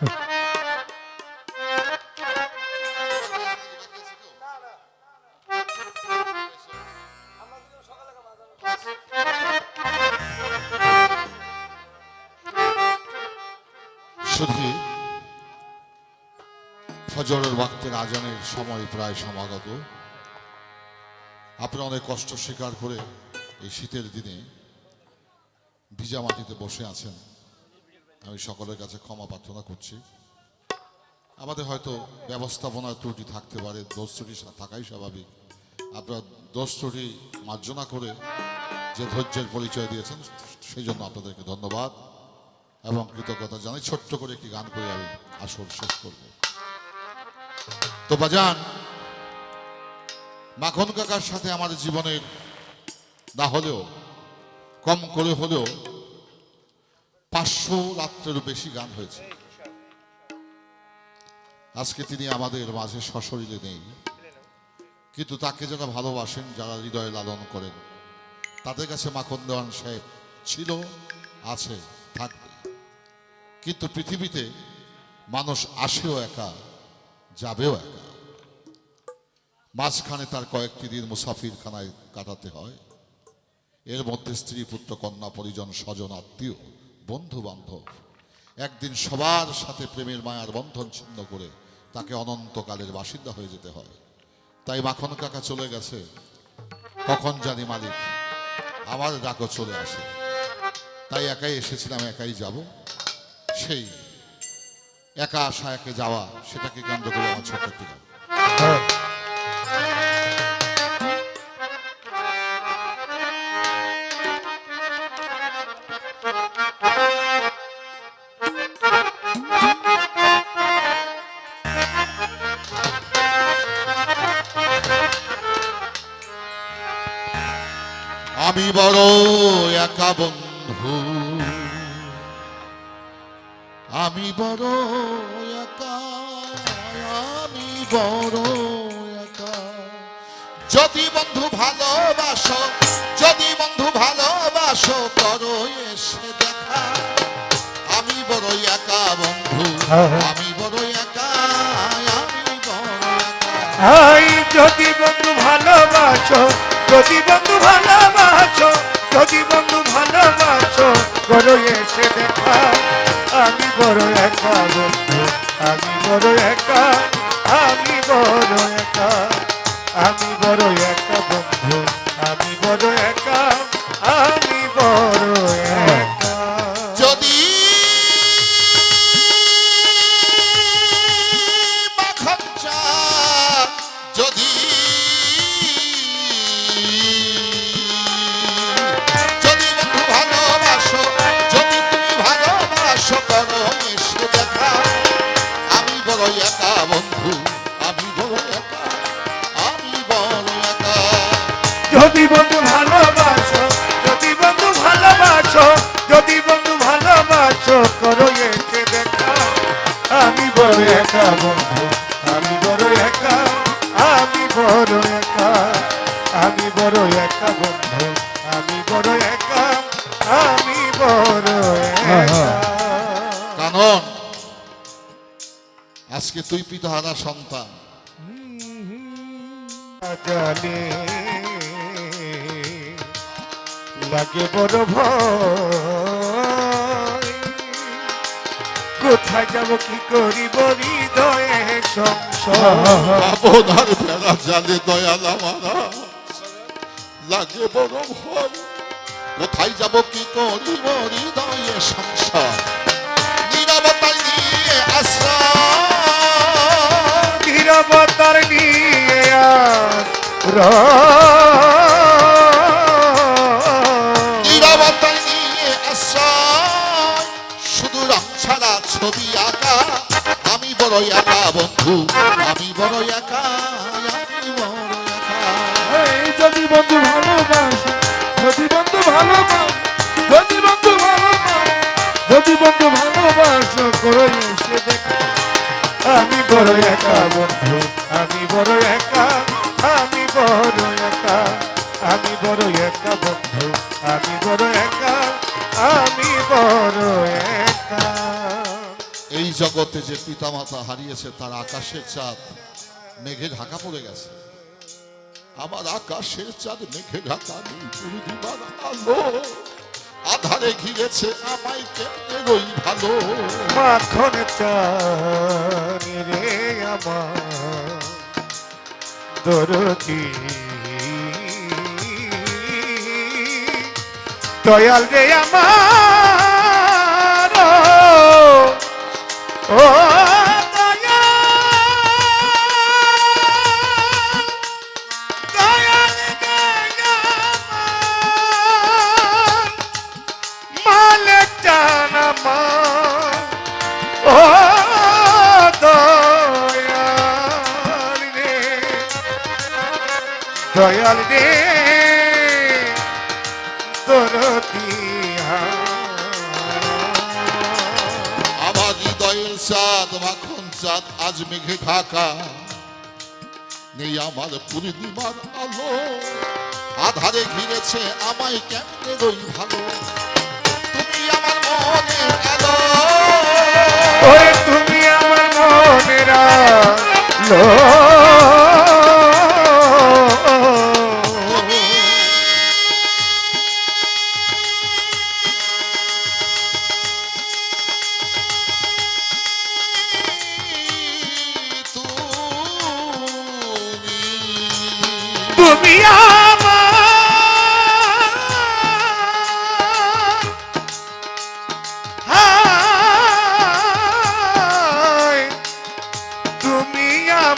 শুধু ফজরের ওয়াক্তের আজানের সময় প্রায় সমাগত। আপনি অনেক কষ্ট স্বীকার করে এই শীতের দিনে ভিজা মাটিতে বসে আছেন। আমি সকলের কাছে ক্ষমা প্রার্থনা করছি। আমাদের হয়তো ব্যবস্থাপনার ত্রুটি থাকতে পারে, দোষ ত্রুটি থাকাই স্বাভাবিক। আপনারা দোষ ত্রুটি মার্জনা করে যে ধৈর্যের পরিচয় দিয়েছেন, সেই জন্য আপনাদেরকে ধন্যবাদ এবং কৃতজ্ঞতা জানাই। ছোট্ট করে একটি গান করে আমি আসর শেষ করব। তো বাজান, মাখন কাকার সাথে আমার জীবনের না হলেও, কম করে হলেও পাঁচশো রাত্রেরও বেশি গান হয়েছে। আজকে তিনি আমাদের মাঝে সশরীরে নেই। কিন্তু তাকে যারা ভালোবাসেন, যারা হৃদয়ে লালন করেন, তাদের কাছে মাখন দেওয়ান সাহেব ছিল, আছে, থাকবে। কিন্তু পৃথিবীতে মানুষ আসেও একা, যাবেও একা। মাঝখানে তার কয়েকটি দিন মুসাফিরখানায় কাটাতে হয়। এর মধ্যে স্ত্রী, পুত্র, কন্যা, পরিজন, স্বজন, আত্মীয় বন্ধু বান্ধব একদিন সবার সাথে প্রেমের মায়ার বন্ধন ছিন্ন করে তাকে অনন্তকালের বাসিন্দা হয়ে যেতে হয়। তাই মাখন কাকা চলে গেছে। কখন জানি মালিক আমার ডাকও চলে আসে। তাই একাই এসেছিলাম, একাই যাব। সেই একা আসা একে যাওয়া, সেটাকে কেন্দ্র করে আমার ছোট্ট বড় একা বন্ধু। আমি বড় একা আমি বড় একা। যদি বন্ধু ভালোবাসো যদি বন্ধু ভালোবাসো করো এসে দেখা। আমি বড় একা বন্ধু আমি বড় একা আমি বড় একা। যদি বন্ধু ভালোবাসো যদি বন্ধু বন্ধু ভালোবাসো যদি বন্ধু ভালোবাসো যদি বন্ধু ভালোবাসো করো এসে দেখা। আমি বড় একা বন্ধু আমি বড় একা আমি বড় একা আমি বড় একা বন্ধু আমি বড় একা আমি বড় একা। কানন আজকে তুই পিতাহারা সন্তান। জানে লাগে বড় ভয়। কোথায় যাব কি করিব? হৃদয়ে ভাবনার বেড়া জানে দয়াল আমারা। লাগে বড় ভয়। কোথায় যাব কি করিব? হৃদয়ে সংসার নিরবতা নিয়ে আশ্রয়। নিরবতার নিয়ে আস বড় একা বন্ধু, আমি বড় একা, আমি বড় একা। যদি বন্ধু ভালোবাসো, যদি বন্ধু ভালোবাসো, যদি বন্ধু ভালোবাসো, যদি বন্ধু ভালোবাসো, করো এসে দেখা, আমি বড় একা বন্ধু, আমি বড় একা, আমি বড় একা, আমি বড় একা বন্ধু, আমি বড় জগতে যে পিতামাতা হারিয়েছে তার আকাশের চাঁদ মেঘে ঢাকা পড়ে গেছে। আমার আকাশের চাঁদ মেঘে ঢাকা আলো আধারে ঘিরেছে আমায় কেমনে রই ভালো। মাখন আমার দয়াল রে আমার দয়াল রে আমার হৃদয়ের চাঁদ মাখন চাঁদ আজ মেঘে ঢাকা। নেই আমার পূর্ণিমার আলো। আধারে ঘিরেছে আমায় কেমনে রই ভালো? তুমি আমার মনে আলো। তুমি আমার মনের আলো।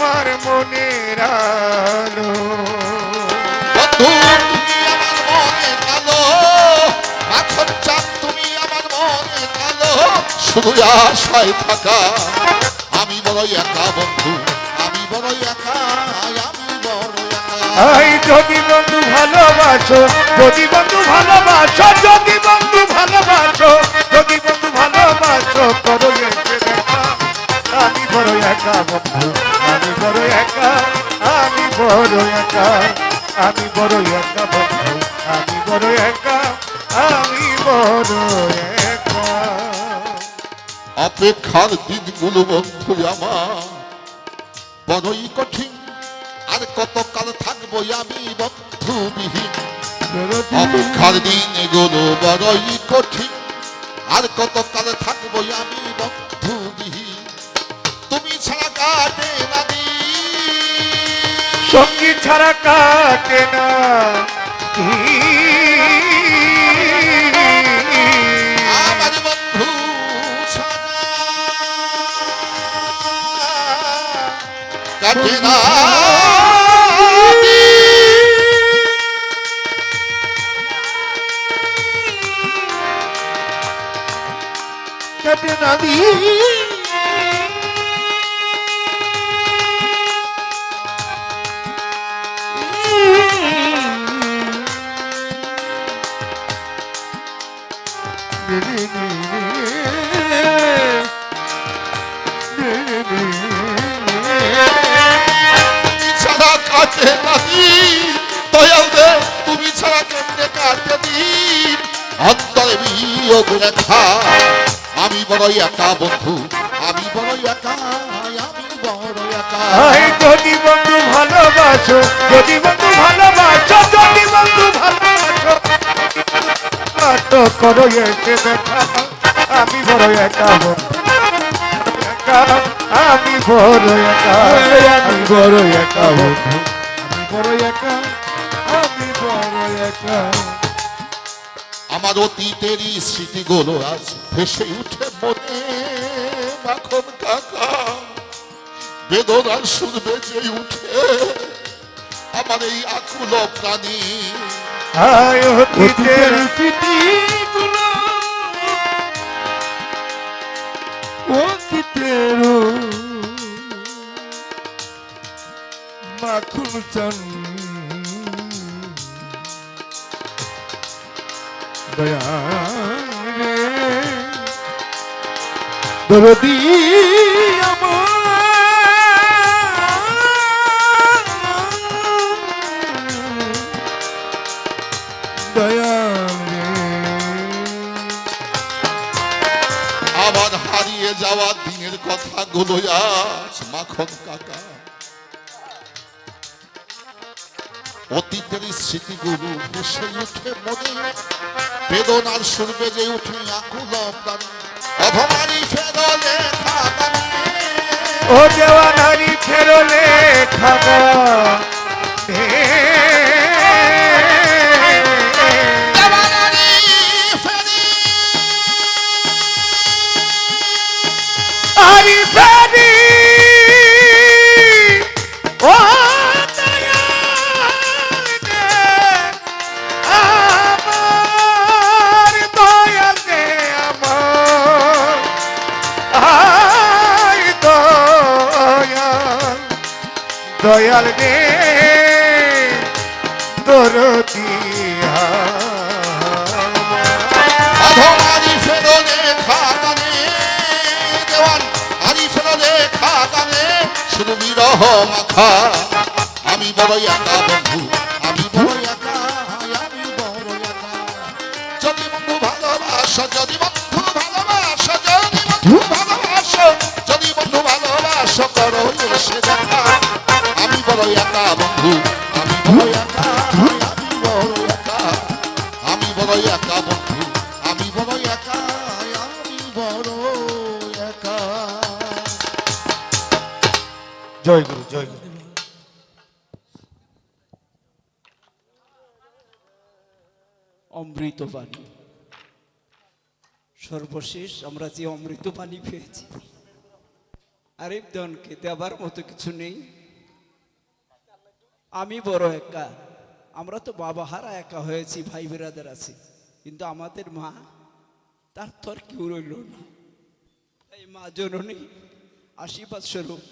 আমার মনের আলো। বন্ধু তুমি আমার মনে কালো মাখন চাঁদ তুমি আমার মনে কালো শুধু আশায় থাকা। আমি বড় একা বন্ধু। আমি বড় একা আমি বড় একা। যদি বন্ধু ভালোবাসো যদি বন্ধু ভালোবাসো যদি একা আমি বড় একা বন্ধু আমি বড় একা আমি বড় একা অপেক্ষার দিনগুলো বন্ধু আমার বড়ই কঠিন আর কতকাল থাকব আমি বন্ধুবিহীন অপেক্ষার দিন এগুলো বড়ই কঠিন আর কতকাল থাকব আমি বন্ধুবিহীন তুমি ছাড়া কাটে না। সঙ্গী ছাড়া কাটে না কাটে না। কাটে না অন্তরে বিয়োগ রেখা আমি বড় একা বন্ধু, আমি বড় একা, আমি বড় একা। যদি বন্ধু ভালোবাসো, যদি বন্ধু ভালোবাসো, যদি বন্ধু ভালোবাসো করো এসে দেখা আমি বড় একা বন্ধু, আমি বড় একা। আমি বড় একা বন্ধু, আমি বড় একা, আমি বড় একা। আমার অতীতেরই স্মৃতিগুলো আজ ভেসে উঠে মনে। মাখন কাকা বেদনার সুর বেজে উঠে আমার এই আকুল প্রাণী। আয় অতীতের স্মৃতিগুলো কথা গুলো মাখন কাকা। অতীতের স্মৃতিগুলো ভেসে উঠে মনে, বেদনার সুর বেজে উঠে আকুল প্রাণ অভমানি ফেরলে খাগানে ও দেওয়ানারি ফেরলে খাগা মাখা আমি বাবাই একা বন্ধু। পানি সর্বশেষ আমরা যে অমৃত পানি পেয়েছি আরিফদনকে দেবার মতো কিছু নেই। আমি বড় একা, আমরা তো বাবা হারা একা হয়েছি, ভাই বেরাদের আছি, কিন্তু আমাদের মা, তার তো আর কেউ রইল না। এই মা জননী, আশীর্বাদ স্বরূপ